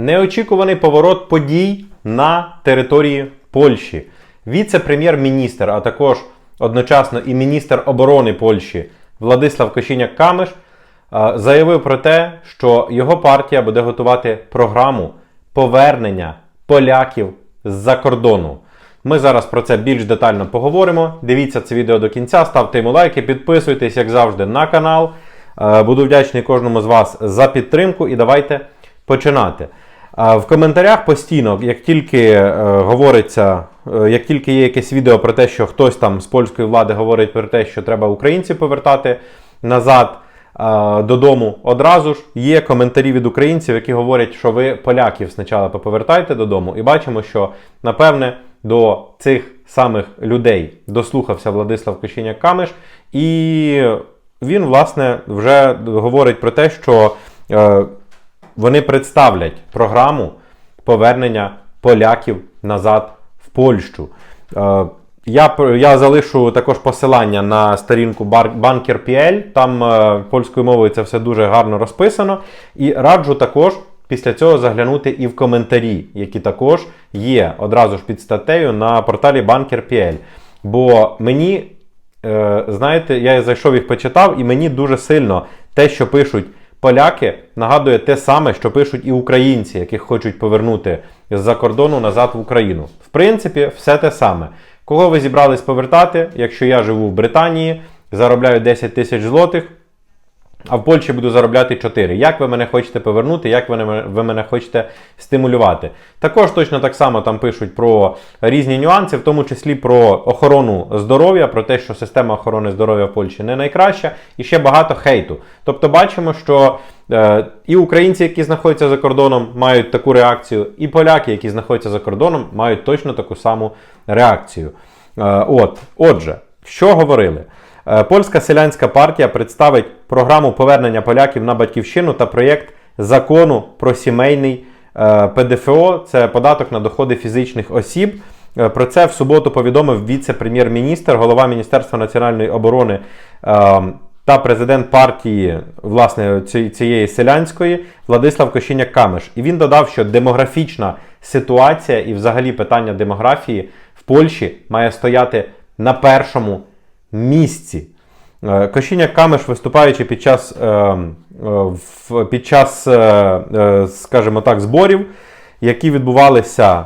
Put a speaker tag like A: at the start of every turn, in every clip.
A: Неочікуваний поворот подій на території Польщі. Віце-прем'єр-міністр, а також одночасно і міністр оборони Польщі Владислав Кошіняк Камиш заявив про те, що його партія буде готувати програму повернення поляків з-за кордону. Ми зараз про це більш детально поговоримо. Дивіться це відео до кінця, ставте йому лайки, підписуйтесь, як завжди, на канал. Е, Буду вдячний кожному з вас за підтримку і давайте починати. В коментарях постійно, як тільки е, говориться, е, як тільки є якесь відео про те, що хтось там з польської влади говорить про те, що треба українців повертати назад додому, одразу ж є коментарі від українців, які говорять, що ви поляків спочатку поповертайте додому, і бачимо, що напевне до цих самих людей дослухався Владислав Кошіняк Камиш, і він, власне, вже говорить про те, що е, вони представлять програму повернення поляків назад в Польщу. Е, Я, я залишу також посилання на сторінку Banker.pl, там е, польською мовою це все дуже гарно розписано. І раджу також після цього заглянути і в коментарі, які також є одразу ж під статтею на порталі Banker.pl. Бо мені Е, знаєте, я зайшов їх почитав, і мені дуже сильно те, що пишуть поляки, нагадує те саме, що пишуть і українці, яких хочуть повернути з-за кордону назад в Україну. В принципі, все те саме. Кого ви зібрались повертати? Якщо я живу в Британії, заробляю 10 тисяч злотих, а в Польщі буду заробляти 4. Як ви мене хочете повернути, як ви мене, ви мене хочете стимулювати? Також точно так само там пишуть про різні нюанси, в тому числі про охорону здоров'я, про те, що система охорони здоров'я в Польщі не найкраща, і ще багато хейту. Тобто бачимо, що е, і українці, які знаходяться за кордоном, мають таку реакцію, і поляки, які знаходяться за кордоном, мають точно таку саму реакцію. Е, от, отже, що говорили? Е, Польська селянська партія представить програму повернення поляків на батьківщину та проєкт закону про сімейний е, ПДФО це податок на доходи фізичних осіб. Е, Про це в суботу повідомив віце-прем'єр-міністр, голова Міністерства національної оборони та президент партії власне цієї селянської Владислав Кошіняк Камиш. І він додав, що демографічна ситуація і взагалі питання демографії в Польщі має стояти на першому місці. Е, Кошіняк Камиш, виступаючи під час, е, е, під час скажімо так, зборів, які відбувалися,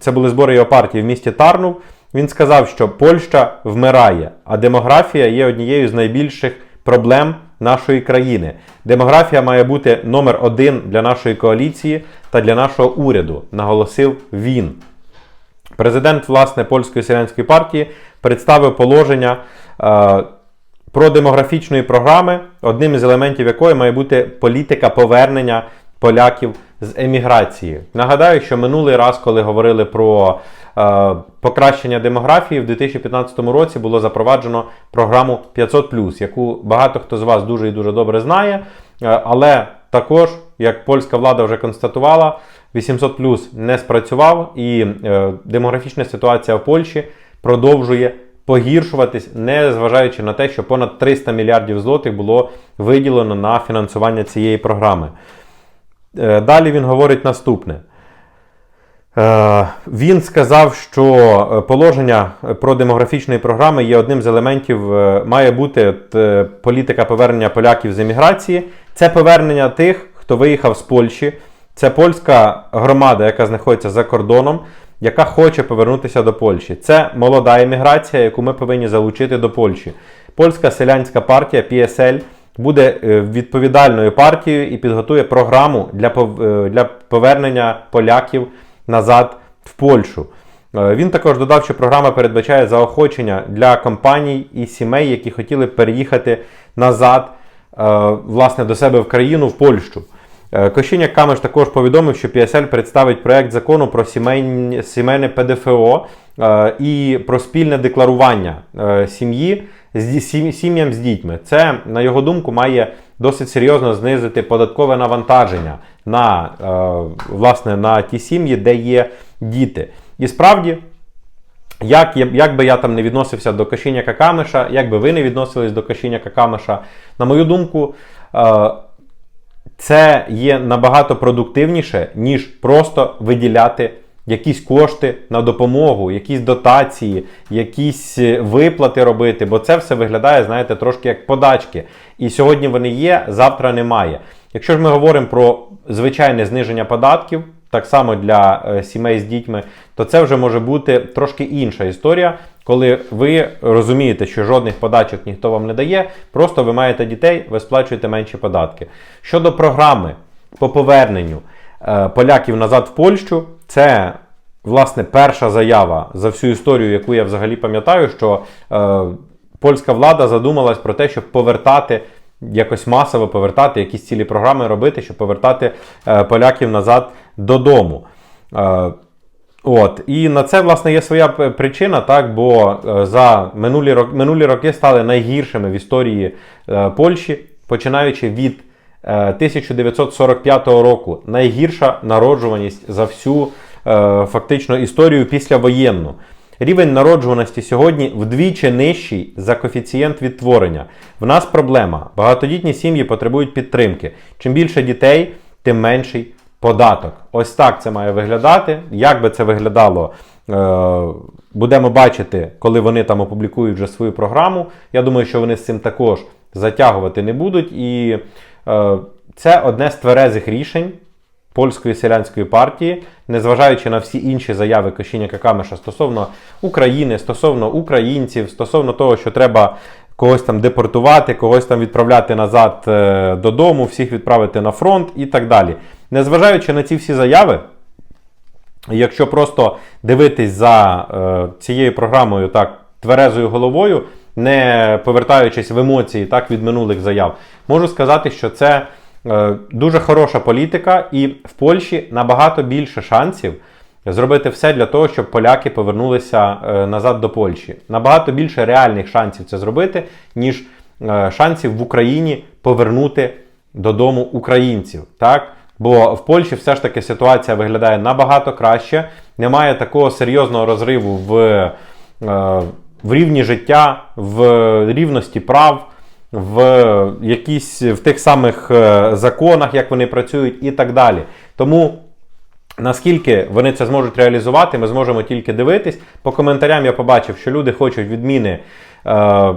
A: це були збори його партії в місті Тарнув, він сказав, що Польща вмирає, а демографія є однією з найбільших проблем нашої країни. Демографія має бути номер один для нашої коаліції та для нашого уряду, наголосив він. Президент власне польської селянської партії представив положення е, про демографічної програми, одним із елементів якої має бути політика повернення поляків з еміграції. Нагадаю, що минулий раз, коли говорили про е, покращення демографії, в 2015 році було запроваджено програму 500+, яку багато хто з вас дуже і дуже добре знає. Е, але також, як польська влада вже констатувала, 800 плюс не спрацював, і е, демографічна ситуація в Польщі продовжує погіршуватись, не зважаючи на те, що понад 300 мільярдів злотих було виділено на фінансування цієї програми. Е, далі він говорить наступне. Е, Він сказав, що положення про демографічної програми є одним з елементів, має бути політика повернення поляків з еміграції. Це повернення тих, хто виїхав з Польщі. Це польська громада, яка знаходиться за кордоном, яка хоче повернутися до Польщі. Це молода еміграція, яку ми повинні залучити до Польщі. Польська селянська партія PSL буде е, відповідальною партією і підготує програму для, е, повернення поляків назад в Польщу. Е, Він також додав, що програма передбачає заохочення для компаній і сімей, які хотіли переїхати назад власне, до себе в країну, в Польщу. Е, Кошіняк Камеш також повідомив, що PSL представить проект закону про сімейні, сімейне ПДФО е, і про спільне декларування е, сім'ї сім'ям з дітьми. Це, на його думку, має досить серйозно знизити податкове навантаження на, власне, на ті сім'ї, де є діти. І справді, як, як би я там не відносився до Кошіняка Камеша, як би ви не відносились до Кошіняка Камеша, на мою думку, це є набагато продуктивніше, ніж просто виділяти якісь кошти на допомогу, якісь дотації, якісь е, виплати робити, бо це все виглядає, знаєте, трошки як подачки. І сьогодні вони є, завтра немає. Якщо ж ми говоримо про звичайне зниження податків, так само для е, сімей з дітьми, то це вже може бути трошки інша історія, коли ви розумієте, що жодних подачок ніхто вам не дає, просто ви маєте дітей, ви сплачуєте менші податки. Щодо програми по поверненню е, поляків назад в Польщу, це власне перша заява за всю історію, яку я взагалі пам'ятаю, що е, польська влада задумалась про те, щоб повертати. Якось масово повертати, якісь цілі програми робити, щоб повертати е, поляків назад додому. Е, От, і на це, власне, є своя причина, так, бо е, за минулі роки, минулі роки стали найгіршими в історії Польщі, починаючи від е, 1945 року. Найгірша народжуваність за всю фактично історію післявоєнну. Рівень народжуваності сьогодні вдвічі нижчий за коефіцієнт відтворення. В нас проблема. Багатодітні сім'ї потребують підтримки. Чим більше дітей, тим менший податок. Ось так це має виглядати. Як би це виглядало, е, будемо бачити, коли вони там опублікують вже свою програму. Я думаю, що вони з цим також затягувати не будуть. І е, це одне з тверезих рішень польської селянської партії, незважаючи на всі інші заяви Кошіняка Камеша стосовно України, стосовно українців, стосовно того, що треба когось там депортувати, когось там відправляти назад е, додому, всіх відправити на фронт і так далі. Незважаючи на ці всі заяви, якщо просто дивитись за е, цією програмою так тверезою головою, не повертаючись в емоції так від минулих заяв, можу сказати, що це дуже хороша політика, і в Польщі набагато більше шансів зробити все для того, щоб поляки повернулися е, назад до Польщі. Набагато більше реальних шансів це зробити, ніж е, шансів в Україні повернути додому українців. Так? Бо в Польщі все ж таки ситуація виглядає набагато краще. Немає такого серйозного розриву в, е, в рівні життя, в рівності прав, в якісь в тих самих е, законах, як вони працюють, і так далі. Тому. Наскільки вони це зможуть реалізувати, ми зможемо тільки дивитись. По коментарям я побачив, що люди хочуть відміни, е,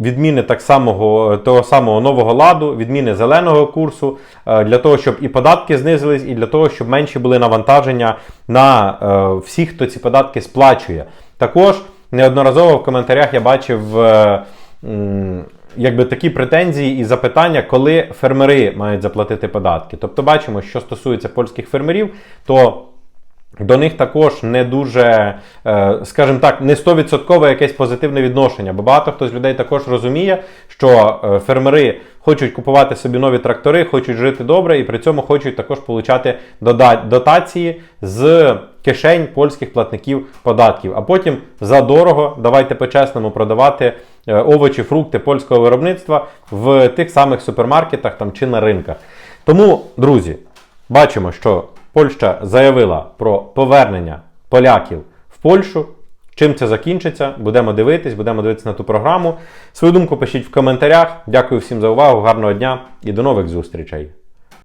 A: відміни так самого, того самого нового ладу, відміни зеленого курсу, е, для того, щоб і податки знизились, і для того, щоб менші були навантаження на е, всіх, хто ці податки сплачує. Також неодноразово в коментарях я бачив. е, якби такі претензії і запитання, коли фермери мають заплатити податки. Тобто, бачимо, що стосується польських фермерів, то до них також не дуже, е, скажімо так, не 100% якесь позитивне відношення, бо багато хто з людей також розуміє, що е, фермери хочуть купувати собі нові трактори, хочуть жити добре і при цьому хочуть також получати дотації з кишень польських платників податків. А потім за дорого, давайте по-чесному продавати е, овочі, фрукти польського виробництва в тих самих супермаркетах там, чи на ринках. Тому, друзі, бачимо, що Польща заявила про повернення поляків в Польщу. Чим це закінчиться? Будемо дивитись, будемо дивитися на ту програму. Свою думку пишіть в коментарях. Дякую всім за увагу, гарного дня і до нових зустрічей!